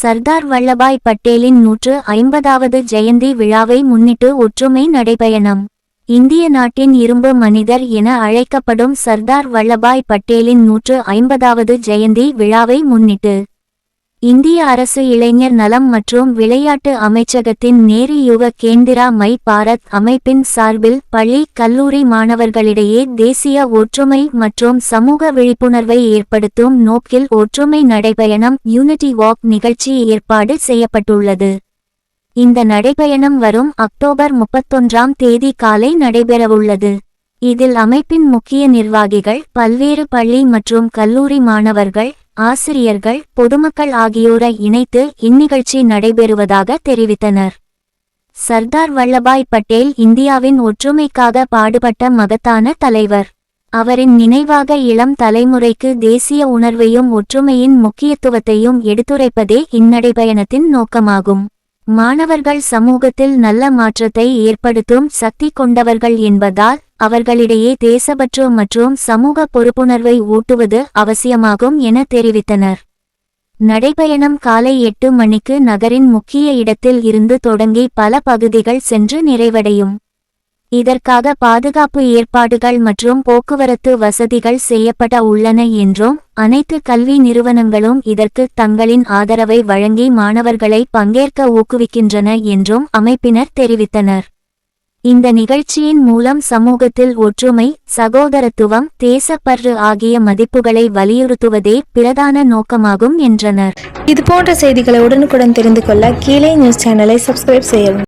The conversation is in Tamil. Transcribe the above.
சர்தார் வல்லபாய் பட்டேலின் நூற்று ஐம்பதாவது ஜெயந்தி விழாவை முன்னிட்டு ஒற்றுமை நடைபயணம். இந்திய நாட்டின் இரும்பு மனிதர் என அழைக்கப்படும் சர்தார் வல்லபாய் பட்டேலின் நூற்று ஐம்பதாவது ஜெயந்தி விழாவை முன்னிட்டு இந்திய அரசு இளைஞர் நலம் மற்றும் விளையாட்டு அமைச்சகத்தின் நேரு யுக கேந்திரா மை பாரத் அமைப்பின் சார்பில் பள்ளி கல்லூரி மாணவர்களிடையே தேசிய ஒற்றுமை மற்றும் சமூக விழிப்புணர்வை ஏற்படுத்தும் நோக்கில் ஒற்றுமை நடைபயணம் யூனிட்டி வாக் நிகழ்ச்சி ஏற்பாடு செய்யப்பட்டுள்ளது. இந்த நடைபயணம் வரும் அக்டோபர் முப்பத்தொன்றாம் தேதி காலை நடைபெறவுள்ளது. இதில் அமைப்பின் முக்கிய நிர்வாகிகள் பல்வேறு பள்ளி மற்றும் கல்லூரி மாணவர்கள் ஆசிரியர்கள் பொதுமக்கள் ஆகியோரை இணைத்து இந்நிகழ்ச்சி நடைபெறுவதாக தெரிவித்தனர். சர்தார் வல்லபாய் பட்டேல் இந்தியாவின் ஒற்றுமைக்காக பாடுபட்ட மகத்தான தலைவர். அவரின் நினைவாக இளம் தலைமுறைக்கு தேசிய உணர்வையும் ஒற்றுமையின் முக்கியத்துவத்தையும் எடுத்துரைப்பதே இந்நடைபயணத்தின் நோக்கமாகும். மாணவர்கள் சமூகத்தில் நல்ல மாற்றத்தை ஏற்படுத்தும் சக்தி கொண்டவர்கள் என்பதால் அவர்களிடையே தேசபற்று மற்றும் சமூக பொறுப்புணர்வை ஊட்டுவது அவசியமாகும் என தெரிவித்தனர். நடைபயணம் காலை எட்டு மணிக்கு நகரின் முக்கிய இடத்தில் இருந்து தொடங்கி பல பகுதிகள் சென்று நிறைவடையும். இதற்காக பாதுகாப்பு ஏற்பாடுகள் மற்றும் போக்குவரத்து வசதிகள் செய்யப்பட உள்ளன என்றும் அனைத்து கல்வி நிறுவனங்களும் இதற்கு தங்களின் ஆதரவை வழங்கி மாணவர்களை பங்கேற்க ஊக்குவிக்கின்றன என்றும் அமைப்பினர் தெரிவித்தனர். இந்த நிகழ்ச்சியின் மூலம் சமூகத்தில் ஒற்றுமை சகோதரத்துவம் தேசப்பற்று ஆகிய மதிப்புகளை வலியுறுத்துவதே பிரதான நோக்கமாகும் என்றனர். இது போன்ற செய்திகளை உடனுக்குடன் தெரிந்து கொள்ள கீழே நியூஸ் சேனலை சப்ஸ்கிரைப் செய்யவும்.